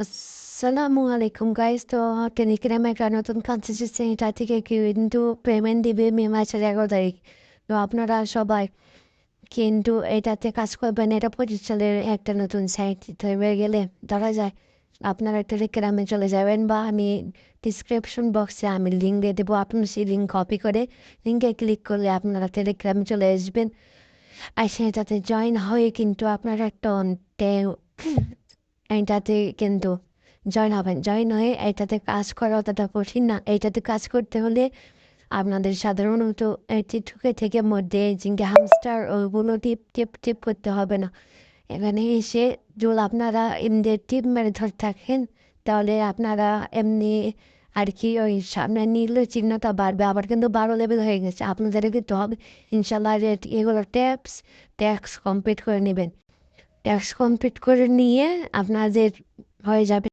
আসসালামু আলাইকুম গাইস তো টেলিগ্রামে একটা নতুন এসেছে এটা থেকে কিন্তু পেমেন্ট দিবে মে মাসের এগারো তারিখ তো আপনারা সবাই কিন্তু এটাতে কাজ করবেন এটা পঁচিশ সালের একটা নতুন সাইট হয়ে গেলে ধরা যায় আপনারা টেলিগ্রামে চলে যাবেন বা আমি ডিসক্রিপশন বক্সে আমি লিঙ্ক দিয়ে দেবো আপনার সেই লিঙ্ক কপি করে লিঙ্কে ক্লিক করলে আপনারা টেলিগ্রামে চলে আসবেন আর সেটাতে জয়েন হয়ে কিন্তু আপনারা একটা এইটাতে কিন্তু জয়েন হবেন। জয়েন হয়ে এটাতে কাজ করা অতটা কঠিন না। এটাতে কাজ করতে হলে আপনাদের সাধারণত এটি ঠুকে থেকে মধ্যে জিঙ্গে হামস্টার ওগুলো টিপ টিপ টিপ করতে হবে না। এখানে এসে যদি আপনারা এমনি টিপ মেরে ধরে থাকেন, তাহলে আপনারা এমনি আর কি ওই সামনে নীল চিহ্নটা বাড়বে। আবার কিন্তু বারো লেভেল হয়ে গেছে। আপনাদের কিন্তু হবে। ইনশাল্লাহ এগুলো ট্যাক্স ট্যাক্স কমপ্লিট করে নেবেন। ট্যাক্স কমপ্লিট করে নিয়ে আপনাদের হয়ে যাবে